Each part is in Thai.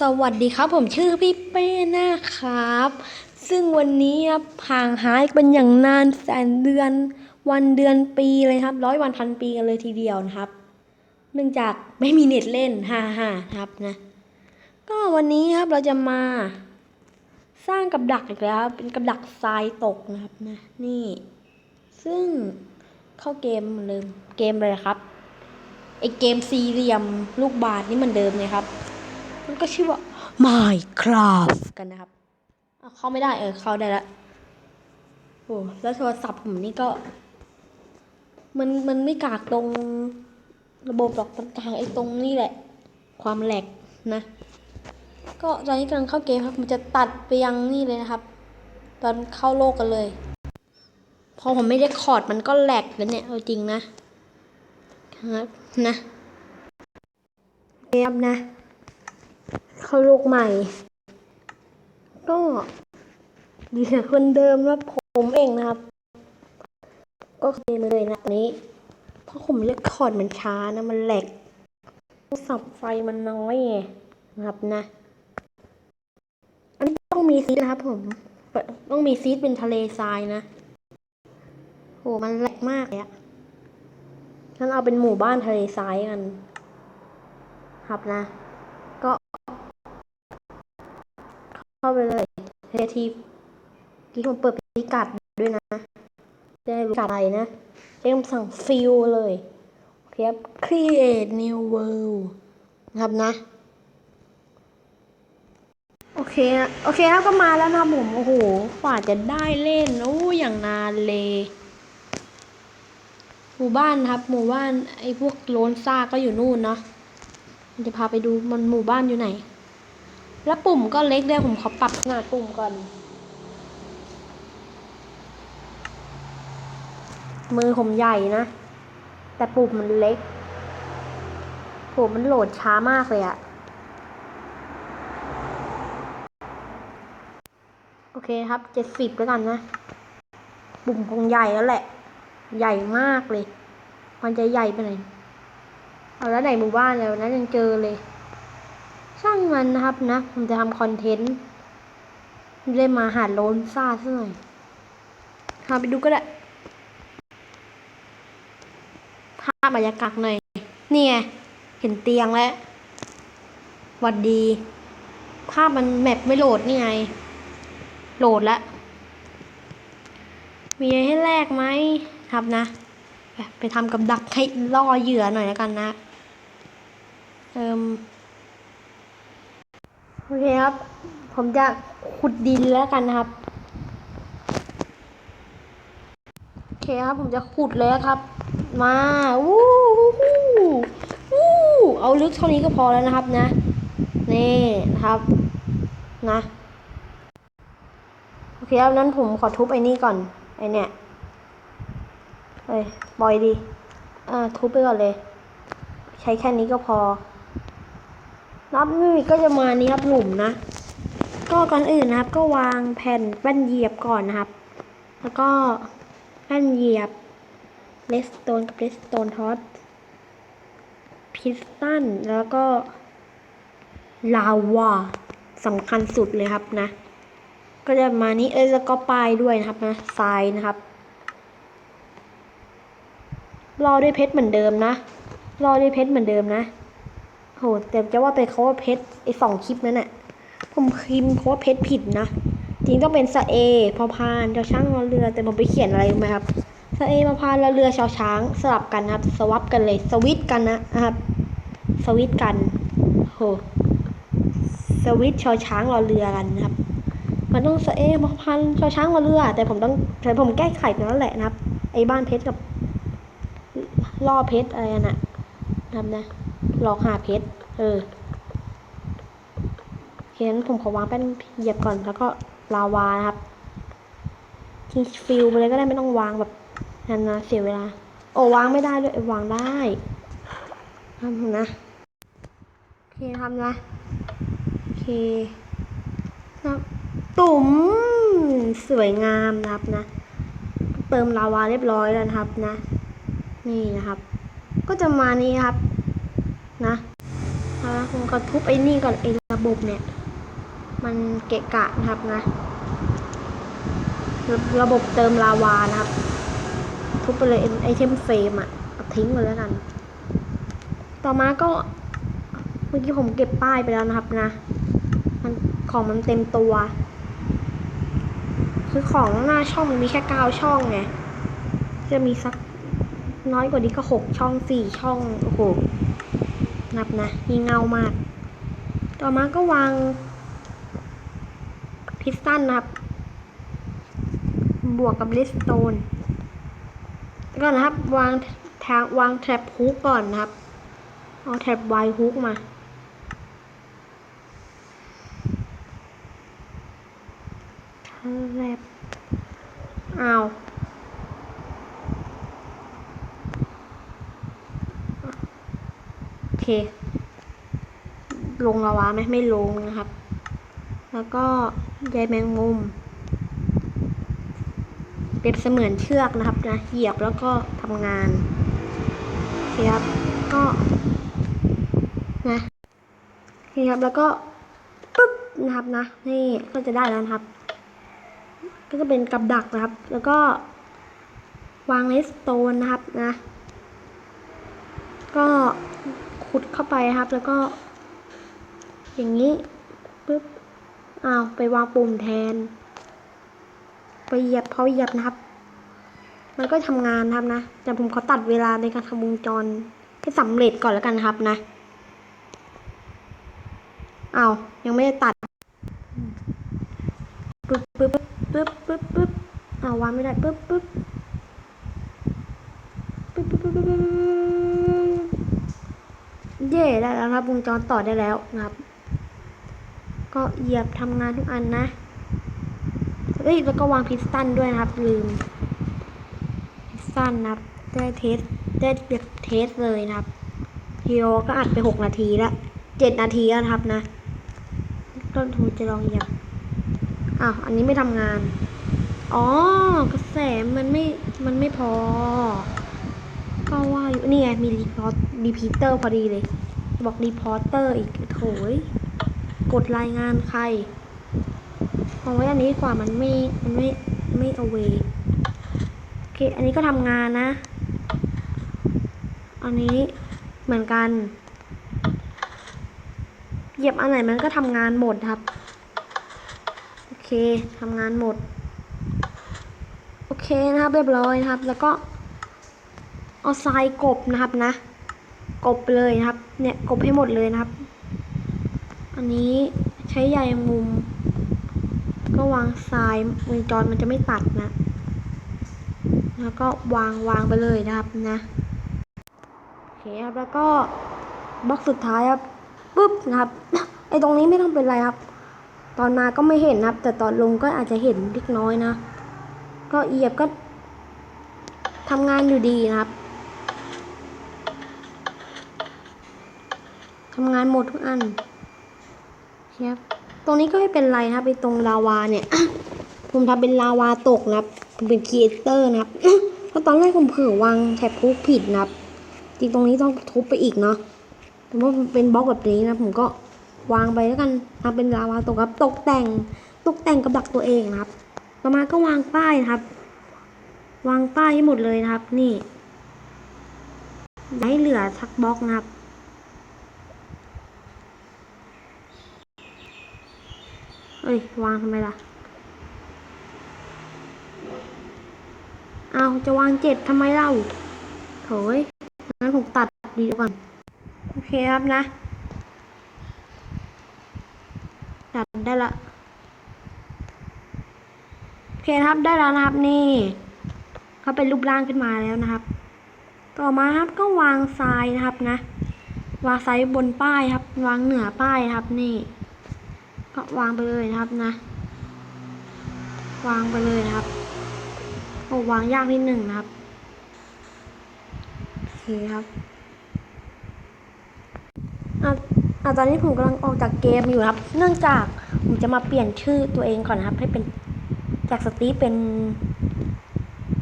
สวัสดีครับ ผมชื่อพี่เป้นะครับ ซึ่งวันนี้ครับห่างหายเป็นอย่างนานแสนเดือนวันเดือนปีเลยครับ ร้อยวันพันปีกันเลยทีเดียวนะครับ เนื่องจากไม่มีเน็ตเล่นฮ่าฮ่าครับนะ ก็วันนี้ครับเราจะมา สร้างกับดักอีกแล้วครับเป็นกับดักทรายตกนะครับนะนี่ ซึ่งเข้าเกมเหมือนเดิมเกมเลยครับไอเกมสี่เหลี่ยมลูกบาศก์นี่เหมือนเดิมเลยครับ มันก็ชื่อว่า Minecraft กันนะครับอะเข้าไม่ได้เออเข้าได้ละโอ้แล้วโทรศัพท์ผมนี่ก็ มันมันไม่กากตรงระบบหรอกมันกากไอ้ตรงนี่แหละ ความแหลกนะ ก็ตอนนี้กำลังเข้าเกมครับ มันจะตัดไปยังนี่เลยนะครับ ตอนเข้าโลกกันเลย พอผมไม่ได้คอร์ดมันก็แหลกแล้วเนี่ยเอาจริงนะครับนะเกมนะ เข้าโลกใหม่ ก็ดีกับคนเดิมแล้วผมเองนะครับ ก็เคยมเลยนะตอนนี้ เพราะผมเลือกคอร์ดมันช้านะมันแหลกสับไฟมันน้อยไงนะครับนะ อันนี้ต้องมีซีดนะครับผม ต้องมีซีดเป็นทะเลทรายนะโหมันแหลกมากเลยอะงั้นเอาเป็นหมู่บ้านทะเลทรายกัน ครับนะ ก็ เข้าไปเลยเททีกี้ผมเปิดพิกัดด้วยนะจะได้รู้จักอะไรนะใช้คำสั่งฟิลเลยเคครับ create new world นะครับนะ โอเคนะโอเคครับก็มาแล้วนะผม โอ้โหกว่าจะได้เล่นโอ้อย่างนานเลยหมู่บ้านครับหมู่บ้านไอ้พวกโลนซ่าก็อยู่นู่นเนาะจะพาไปดูมันหมู่บ้านอยู่ไหน แล้วปุ่มก็เล็กด้วยผมขอปรับขนาดปุ่มก่อน มือผมใหญ่นะ แต่ปุ่มมันเล็ก ปุ่มมันโหลดช้ามากเลยอะโอเคครับเจ็ดสิบแล้วกันนะ ปุ่มคงใหญ่แล้วแหละ ใหญ่มากเลย มันจะใหญ่ไปไหน เอาแล้วไหนหมู่บ้านแล้วนะยังเจอเลย ช่างมันนะครับนะ ผมจะทำคอนเทนต์ไม่ได้มาหาโลนซ่าซะหน่อยพาไปดูก็ได้ภาพบรรยากาศหน่อย นี่ไง เห็นเตียงแล้วหวัดดี ภาพมันแมปไม่โหลดนี่ไง โหลดแล้ว มีอะไรให้แลกไหมครับนะ ไปไปทำกับดักให้ล่อเหยื่อหน่อยแล้วกันนะ เอิม โอเคครับ ผมจะขุดดินแล้วกันนะครับ โอเคครับ ผมจะขุดเลยครับ มาวู้วู้วู้เอาลึกเท่านี้ก็พอแล้วนะครับนะ นี่นะครับ นะ โอเคครับนั้นผมขอทุบไอ้นี่ก่อน ไอเนี่ยเอ้ยปล่อยดี อ่า ทุบไปก่อนเลย ใช้แค่นี้ก็พอ นับนี่ก็จะมานี้ครับหลุมนะ ก็ก่อนอื่นนะครับ ก็วางแผ่นแป้นเหยียบก่อนนะครับ แล้วก็แป้นเหยียบเลสโตนกับเลสโตนทอสพิสตันแล้วก็ลาวาสำคัญสุดเลยครับนะ ก็จะมานี้เอ้ยแล้วก็ป้ายด้วยนะครับนะทรายนะครับรอด้วยเพชรเหมือนเดิมนะรอด้วยเพชรเหมือนเดิมนะ โหแต่จะว่าไปเขาว่าเพชรไอสองคลิปนั้นน่ะผมพิมพ์เขาว่าเพชรผิดนะ จริงต้องเป็นสะเอพอพานชาวช้างรอเรือ แต่ผมไปเขียนอะไรรู้ไหมครับสะเอพอพานรอเรือชาวช้างสลับกันนะครับ สวับกันเลย สวิตกันนะครับ สวิตกันโหสวิตช์ชาวช้างรอเรือกันนะครับ มันต้องสะเอพอพานชาวช้างรอเรือ แต่ผมต้องแต่ผมแก้ไขนั่นแหละนะครับ ไอ้บ้านเพชรกับล่อเพชรอะไรน่ะนะครับนะ หลอกหาเพชร เออเขียนผมขอวางแป้นเหยียบก่อนแล้วก็ลาวานะครับทิ้งฟิลไปเลยก็ได้ไม่ต้องวางแบบนั้นนะเสียเวลา โอ้วางไม่ได้ด้วยเอ้ยวางได้ทำนะโอเคทำนะโอเคนะตุ่มสวยงามนะครับนะ เติมลาวาเรียบร้อยแล้วนะครับนะ นี่นะครับ ก็จะมานี้ครับ นะนะผมก็ทุบไอ้นี่ก่อนไอ้ระบบเนี่ย มันเกะกะนะครับนะ ระระบบเติมลาวานะครับ ทุบไปเลยไอเทมเฟรมอะเอาทิ้งไปแล้วกัน ต่อมาก็เมื่อกี้ผมเก็บป้ายไปแล้วนะครับนะ มันของมันเต็มตัว คือของหน้าช่องมันมีแค่เก้าช่องไง จะมีสักน้อยกว่านี้ก็หกช่องสี่ช่อง โอ้โห นับนะงี่เง่ามาก ต่อมาก็วางพิสตันนะครับ บวกกับลิสโตนแล้วก็นะครับวางทางวางแทร็บฮุกก่อนนะครับ เอาแทร็บไวฮุกมาแทร็บอ้าว โอเค ลงลาวาไหมไม่ลงนะครับ แล้วก็ใยแมงมุม เป็นเสมือนเชือกนะครับนะเหยียบแล้วก็ทำงานเคครับก็นะโอเคครับแล้วก็ปึ๊บนะครับนะ นี่ก็จะได้แล้วนะครับ ก็จะเป็นกับดักนะครับ แล้วก็ วางเลสโตนนะครับนะ ก็ ขุดเข้าไปครับ แล้วก็ อย่างนี้ปึ๊บอ้าวไปวางปุ่มแทน ไปเหยียบพอเหยียบนะครับ มันก็ทำงานครับนะ แต่ผมขอตัดเวลาในการทำวงจรให้สำเร็จก่อนแล้วกันครับนะอ้าวยังไม่ได้ตัดปึ๊บปึ๊บปึ๊บปึ๊บปึ๊บอ้าววางไม่ได้ปึ๊บปึ๊บปึ๊บปึ๊บปึ๊บปึ๊บปึ๊บ เย่ได้แล้วครับวงจรต่อได้แล้วนะครับ ก็เหยียบทำงานทุกอันนะเอ้ยแล้วก็วางพิสตันด้วยนะครับ ลืม พิสตันนะครับได้เทสได้แบบเทสเลยนะครับพีโอก็อัดไปหกนาทีแล้วเจ็ดนาทีแล้วนะครับนะก็ถูจะลองเหยียบอ้าวอันนี้ไม่ทำงาน อ๋อกระแสมันไม่มันไม่พอ ก็ว่าอยู่นี่ไงมีรีพอร์ตรีพีเตอร์พอดีเลย บอกรีพอร์เตอร์อีกโถยกดรายงานใครเอาไว้อันนี้กว่ามันไม่มันไม่ไม่เอาเวโอเคอันนี้ก็ทำงานนะ อันนี้เหมือนกัน เหยียบอันไหนมันก็ทำงานหมดครับ โอเคทำงานหมด โอเคนะครับเรียบร้อยนะครับ แล้วก็ เอาทรายกบนะครับนะ กบเลยนะครับ เนี่ยกบให้หมดเลยนะครับ อันนี้ใช้ใยมงมุม ก็วางทรายวงจรมันจะไม่ตัดนะ แล้วก็วางวางไปเลยนะครับนะโอเคครับแล้วก็บล็อกสุดท้ายครับปุ๊บนะครับไอตรงนี้ไม่ต้องเป็นไรครับ ตอนมาก็ไม่เห็นนะครับ แต่ตอนลงก็อาจจะเห็นเล็กน้อยนะ ก็เหยียบก็ทำงานอยู่ดีนะครับ ทำงานหมดทุกอันครับ ตรงนี้ก็ไม่เป็นไรนะครับไปตรงลาวาเนี่ย ผมทำเป็นลาวาตกนะครับผมเป็นครีเอเตอร์นะครับเพราะตอนแรกผมเผลอวางแถบทุบผิดนะครับ จริงตรงนี้ต้องทุบไปอีกเนาะแต่ว่ามันเป็นบล็อกแบบนี้นะ ผมก็วางไปแล้วกันทำเป็นลาวาตกครับ ตกแต่ง ตกแต่งกับดักตัวเองนะครับ ต่อมาก็วางป้ายนะครับ วางป้ายให้หมดเลยนะครับ นี่อย่าให้เหลือสักบล็อกนะครับ อ้ยวางทำไมล่ะเอาจะวางเจ็ดทำไมเล่าโถยงั้นผมตัดดีก่อน โอเคครับนะ ตัดได้ละ โอเคครับได้แล้วนะครับนี่เขาเป็นรูปร่างขึ้นมาแล้วนะครับ ต่อมาครับก็วางทรายนะครับนะ วางทรายบนป้ายครับ วางเหนือป้ายครับนี่ วางไปเลยนะครับนะ วางไปเลยนะครับโอ้วางยากนิดหนึ่งนะครับโอเคครับอะอะตอนนี้ผมกำลังออกจากเกมอยู่ครับ เนื่องจากผมจะมาเปลี่ยนชื่อตัวเองก่อนนะครับ ให้เป็นจากสตีเป็น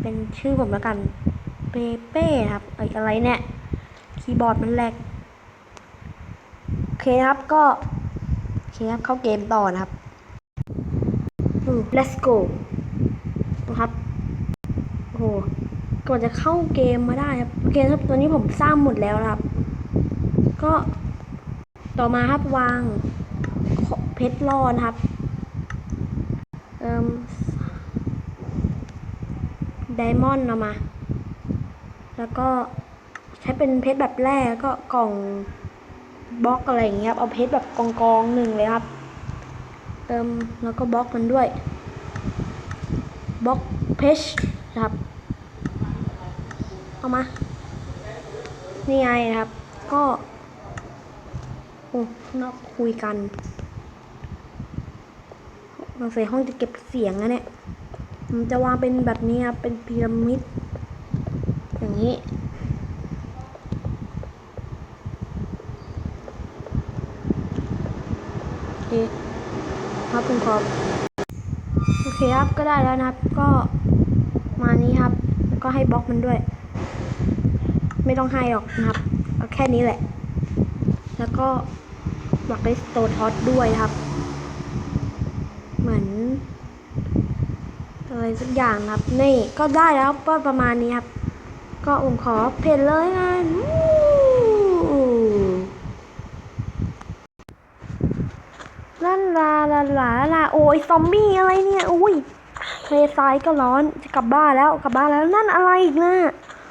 เป็นชื่อผมแล้วกันเปเป้ครับไอ้อะไรเนี่ย คีย์บอร์ดมันแหลก โอเคครับก็ คครับเข้าเกมต่อนะครับ let's go นะครับโอ้โหก่อนจะเข้าเกมมาได้ครับโอเคครับตอนนี้ผมสร้างหมดแล้วนะครับ ก็ต่อมาครับวางเพชรรอนะครับเอ่มไดมอนด์เอามา แล้วก็ใช้เป็นเพชรแบบแรกก็กล่อง บล็อกอะไรอย่างเงี้ยครับเอาเพชรแบบกองกองๆหนึ่งเลยครับ เติมแล้วก็บล็อกมันด้วยบล็อกเพชรนะครับ เอามา นี่ไงนะครับ ก็โอ้ข้างนอกคุยกันบางใส่ห้องจะเก็บเสียงนะเนี่ยมันจะวางเป็นแบบนี้ครับเป็นพีระมิด อย่างนี้ โอเคครับคุณครับ โอเคครั บก็ได้แล้วนะครับ ก็มานี้ครับ แล้วก็ให้บล็อกมันด้วย ไม่ต้องให้หรอกนะครับ เอาแค่นี้แหละ แล้วก็หมักด้วยสโตนท็อตด้วยครับ เหมือนอะไรสักอย่างนะครับ นี่ก็ได้แล้วก็ประมาณนี้ครับ ก็ผมขอเพนเลยกันวู้ลันลาลาลาลาโอ้ยซอมบี้อะไรเนี่ย อุ้ย ทะเลทรายก็ร้อนจะกลับบ้านแล้วกลับบ้านแล้วนั่นอะไรอีกนะ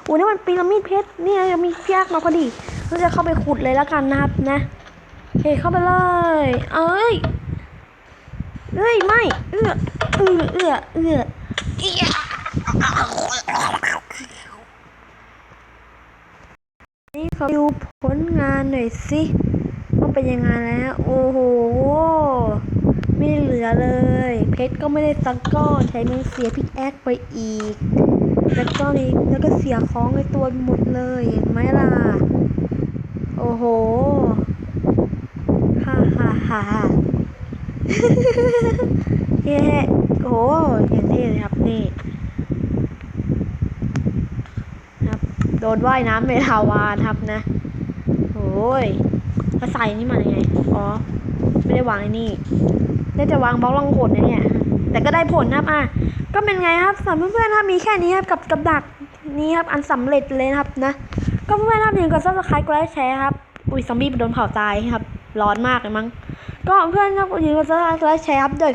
โอ้นี่มันพีระมิดเพชรเนี่ยยังมีเพียกมาพอดีเราจะเข้าไปขุดเลยแล้วกันนะครับนะเฮ้เข้าไปเลย เอ้ยเอ้ยไม่เอื้อเอื้อเอื้อเอื้อเอี้ยนี่เขาดูผลงานหน่อยสิว่าเป็นยังไงแล้ว โอ้โห ไม่เหลือเลย เพชรก็ไม่ได้สักก้อนใช้เงินเสียพิกแอคไปอีก แล้วก็นี่แล้วก็เสียของในตัวหมดเลยเห็นไหมล่ะ โอ้โห ฮ่าฮ่าฮ่าเย้โอ้โหอย่างนี้เลยครับนี่ครับโดนว่ายน้ำในทาวานครับนะโอ้ยมาใส่นี่มายังไง อ๋อ ไม่ได้วางไอ้นี่ ได้จะวางบล็อกลองผลนะเนี่ย แต่ก็ได้ผลนะครับอะก็เป็นไงครับสำหรับเพื่อนๆครับมีแค่นี้ครับกับกับดักนี้ครับอันสำเร็จเลยครับนะ ก็เพื่อนๆครับอย่าลืมกดซับสไครต์กดไลค์แชร์ครับอุ้ยซอมบี้โดนเผาตายครับ ร้อนมากเลยมั้งก็เพื่อนครับอย่าลืมกดซับสไครต์กดไลค์แชร์ครับเดี๋ยว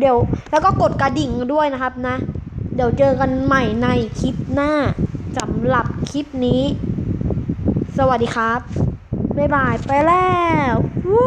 เดี๋ยวแล้วก็กดกระดิ่งด้วยนะครับนะ เดี๋ยวเจอกันใหม่ในคลิปหน้าสำหรับคลิปนี้ สวัสดีครับบ๊ายบายไปแล้ววู้